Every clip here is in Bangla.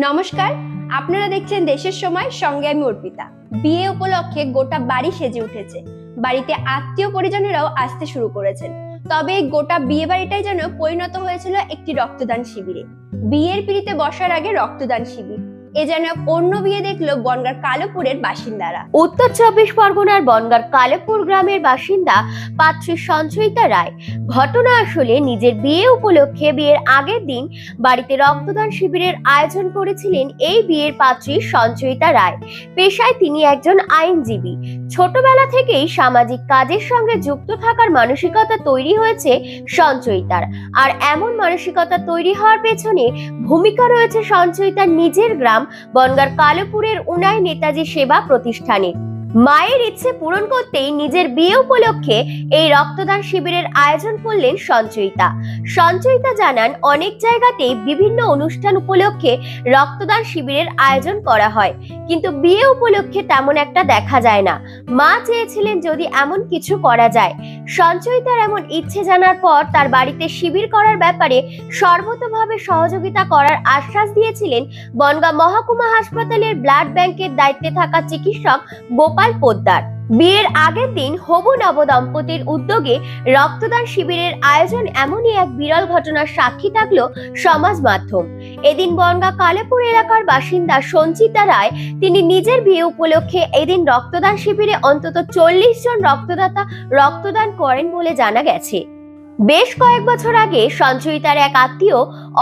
নমস্কার, আপনারা দেখছেন দেশের সময়, সঙ্গে আমি অর্পিতা। বিয়ে উপলক্ষে গোটা বাড়ি সেজে উঠেছে। বাড়িতে আত্মীয় পরিজনেরাও আসতে শুরু করেছেন। তবে গোটা বিয়ে বাড়িটাই যেন পরিণত হয়েছিল একটি রক্তদান শিবিরে। বিয়ের পিড়িতে বসার আগে রক্তদান শিবির। এ যেন এক অন্য বিয়ে দেখল বনগার কালোপুরের বাসিন্দারা। উত্তর চব্বিশ পরগনার বনগার কালোপুর গ্রামের বাসিন্দা পাত্রী সঞ্চয়িতা রায়। ঘটনা আসলে নিজের বিয়ে উপলক্ষে বিয়ের আগের দিন বাড়িতে রক্তদান শিবিরের আয়োজন করেছিলেন এই বিয়ের পাত্রী সঞ্চয়িতা রায়। পেশায় তিনি একজন আইনজীবী। ছোটবেলা থেকেই সামাজিক কাজের সঙ্গে যুক্ত থাকার মানসিকতা তৈরি হয়েছে সঞ্চয়িতার। আর এমন মানসিকতা তৈরি হওয়ার পেছনে ভূমিকা রয়েছে সঞ্চয়িতার নিজের গ্রাম বনগার কালোপুরের উনায় নেতাজি সেবা প্রতিষ্ঠানে। মায়ের ইচ্ছে পূরণ করতেই নিজের বিয়ে উপলক্ষে এই রক্তদান শিবিরের আয়োজন করলেন সঞ্চয়িতা। সঞ্চয়িতা জানান, অনেক জায়গাতেই বিভিন্ন অনুষ্ঠান উপলক্ষে রক্তদান শিবিরের আয়োজন করা হয়। কিন্তু বিয়ে উপলক্ষে তেমন একটা দেখা যায় না। মা চেয়েছিলেন যদি এমন কিছু করা যায়। সঞ্চয়িতার এমন ইচ্ছে জানার পর তার বাড়িতে শিবির করার ব্যাপারে সর্বতভাবে সহযোগিতা করার আশ্বাস দিয়েছিলেন বনগাঁ মহকুমা হাসপাতালের ব্লাড ব্যাংকের দায়িত্বে থাকা চিকিৎসক গোপাল পোদ্দার। বিয়ের আগের দিন হবু নব দম্পতির উদ্যোগে রক্তদান শিবিরের আয়োজন এমনই এক বিরল ঘটনার সাক্ষী থাকল সমাজ মাধ্যম। এদিন বনগা কালেপুর এলাকার বাসিন্দা সঞ্চিতা রায়, তিনি নিজের বিয়ে উপলক্ষে এদিন রক্তদান শিবিরে অন্তত চল্লিশ জন রক্তদাতা রক্তদান করেন বলে জানা গেছে। বেশ কয়েক বছর আগে সঞ্চয়িতার এক আত্মীয়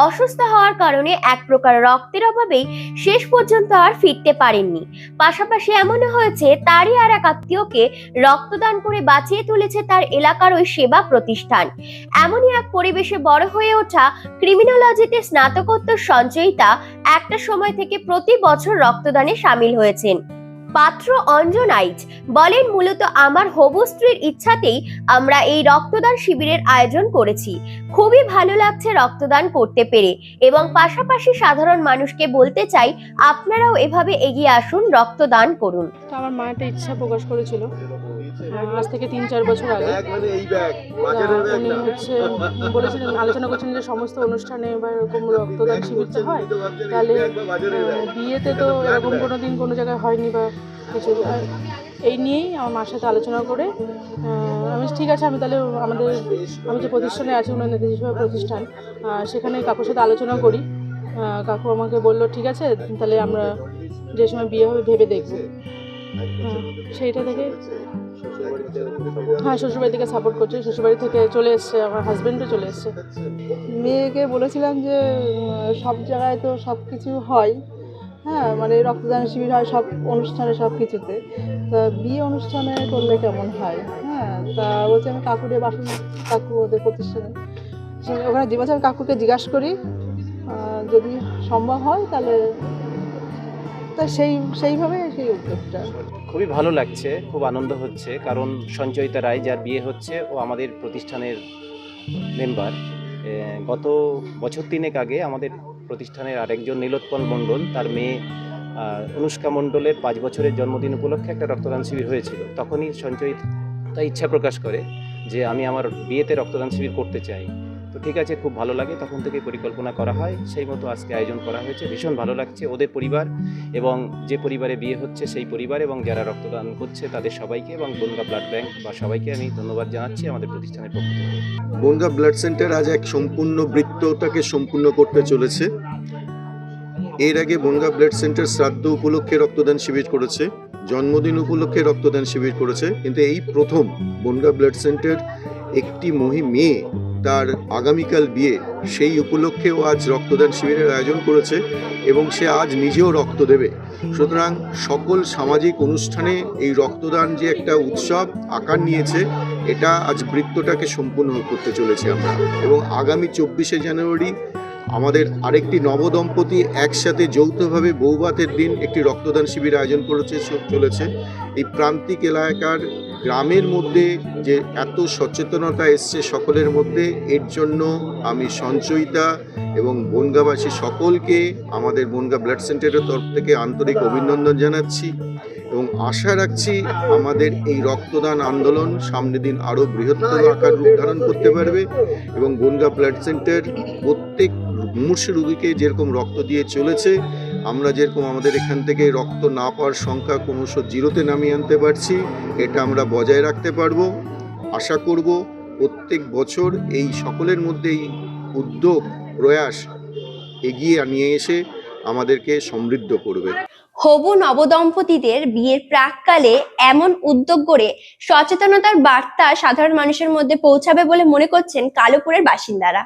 অসুস্থ হওয়ার কারণে এক প্রকার রক্তের অভাবেই শেষ পর্যন্ত আর ফিরতে পারেননি। পাশাপাশি এমনও হয়েছে, তারই আর এক আত্মীয়কে রক্তদান করে বাঁচিয়ে তুলেছে তার এলাকার ওই সেবা প্রতিষ্ঠান। এমনই এক পরিবেশে বড় হয়ে ওঠা ক্রিমিনোলজিতে স্নাতকোত্তর সঞ্চয়িতা একটা সময় থেকে প্রতি বছর রক্তদানে সামিল হয়েছেন। পাত্র অঞ্জন আইচ বলেন, মূলত আমার হবু স্ত্রীর ইচ্ছাতেই আমরা এই রক্তদান শিবিরের আয়োজন করেছি। খুবই ভালো লাগছে রক্তদান করতে পেরে এবং পাশাপাশি সাধারণ মানুষকে বলতে চাই, আপনারাও এভাবে এগিয়ে আসুন রক্তদান করুন। আমার মা একটা ইচ্ছা প্রকাশ করেছিল। আজ থেকে তিন চার বছর আগে। মানে ব্যাগ উনি হচ্ছে বলেছিলেন আলোচনা করছেন যে সমস্ত অনুষ্ঠানে বা এরকম রক্তদান শিবির তো হয়। তাহলে বিয়েতে তো এরকম কোনো দিন কোনো জায়গায় হয়নি বা কিছু। এই নিয়েই আমার মার সাথে আলোচনা করে আমি ঠিক আছে আমি তাহলে আমাদের আমি যে প্রতিষ্ঠানে আছি উনার নেতাজি সেবা প্রতিষ্ঠান সেখানে কাকুর সাথে আলোচনা করি। কাকু আমাকে বলল ঠিক আছে তাহলে আমরা যে সময় বিয়ে হবে ভেবে দেখব। হ্যাঁ, সেইটা থেকে হ্যাঁ শ্বশুরবাড়ি থেকে সাপোর্ট করছে। শ্বশুরবাড়ি থেকে চলে এসছে, আমার হাজব্যান্ডও চলে এসছে। মেয়েকে বলেছিলাম যে সব জায়গায় তো সব কিছু হয়। হ্যাঁ মানে রক্তদান শিবির হয় সব অনুষ্ঠানে সব কিছুতে তা বিয়ে অনুষ্ঠানে করলে কেমন হয়? হ্যাঁ তা বলছে, আমি কাকুরে বাসন, কাকু ওদের প্রতিষ্ঠানে। ওখানে যে বছর কাকুকে জিজ্ঞাসা করি। যদি সম্ভব হয়, তাহলে তা সেই, সেইভাবে সেই উদ্যোগটা। খুবই ভালো লাগছে, খুব আনন্দ হচ্ছে, কারণ সঞ্চয়িতা রায় যার বিয়ে হচ্ছে, ও আমাদের প্রতিষ্ঠানের মেম্বার। গত বছর তিনেক আগে আমাদের প্রতিষ্ঠানের আরেকজন নীলোৎপল মণ্ডল, তার মেয়ে অনুষ্কা মণ্ডলের পাঁচ বছরের জন্মদিন উপলক্ষে একটা রক্তদান শিবির হয়েছিল। তখনই সঞ্চয়িতা ইচ্ছা প্রকাশ করে যে আমি আমার বিয়েতে রক্তদান শিবির করতে চাই। তো ঠিক আছে, খুব ভালো লাগে। তখন থেকে পরিকল্পনা করা হয়। সেই মতো আজকে আয়োজন করা হয়েছে। ভীষণ ভালো লাগছে ওদের পরিবার এবং যে পরিবারে বিয়ে হচ্ছে সেই পরিবার এবং যারা রক্তদান করছে তাদের সবাইকে এবং বনগা ব্লাড ব্যাংক বা সবাইকে আমি ধন্যবাদ জানাচ্ছি আমাদের প্রতিষ্ঠানের পক্ষ থেকে। বনগা ব্লাড সেন্টার আজ এক সম্পূর্ণ বৃত্তটাকে সম্পূর্ণ করতে চলেছে। এর আগে বনগা ব্লাড সেন্টার শ্রাদ্ধ উপলক্ষে রক্তদান শিবির করেছে, জন্মদিন উপলক্ষে রক্তদান শিবির করেছে। কিন্তু এই প্রথম বনগা ব্লাড সেন্টার একটি মহি মেয়ে তার আগামীকাল বিয়ে। সেই উপলক্ষেও আজ রক্তদান শিবিরের আয়োজন করেছে এবং সে আজ নিজেও রক্ত দেবে। সুতরাং সকল সামাজিক অনুষ্ঠানে এই রক্তদান যে একটা উৎসব আকার নিয়েছে, এটা আজ বৃত্তটাকে সম্পূর্ণ করতে চলেছি আমরা। এবং আগামী চব্বিশে জানুয়ারি আমাদের আরেকটি নবদম্পতি একসাথে যৌথভাবে বৌভাতের দিন একটি রক্তদান শিবির আয়োজন করেছে, চলেছে। এই প্রান্তিক এলাকার গ্রামের মধ্যে যে এত সচেতনতা এসছে সকলের মধ্যে, এর জন্য আমি সঞ্চয়িতা এবং বনগাবাসী সকলকে আমাদের বনগা ব্লাড সেন্টারের তরফ থেকে আন্তরিক অভিনন্দন জানাচ্ছি এবং আশা রাখছি আমাদের এই রক্তদান আন্দোলন সামনের দিন আরও বৃহত্তর আকার রূপ ধারণ করতে পারবে এবং বনগা ব্লাড সেন্টার প্রত্যেক মুমূর্ষু রোগীকে যেরকম রক্ত দিয়ে চলেছে আমরা যেরকম আমাদের এখান থেকে রক্ত না পাওয়ার সংখ্যা ক্রমশ জিরোতে নামিয়ে আনতে পারছি, এটা আমরা বজায় রাখতে পারব। আশা করব প্রত্যেক বছর এই সকলের মধ্যে এই উদ্যোগ, প্রয়াস এগিয়ে নিয়ে এসে আমাদেরকে সমৃদ্ধ করবে। হবু নবদম্পতিদের বিয়ের প্রাককালে এমন উদ্যোগ করে সচেতনতার বার্তা সাধারণ মানুষের মধ্যে পৌঁছাবে বলে মনে করছেন কালোপুরের বাসিন্দারা।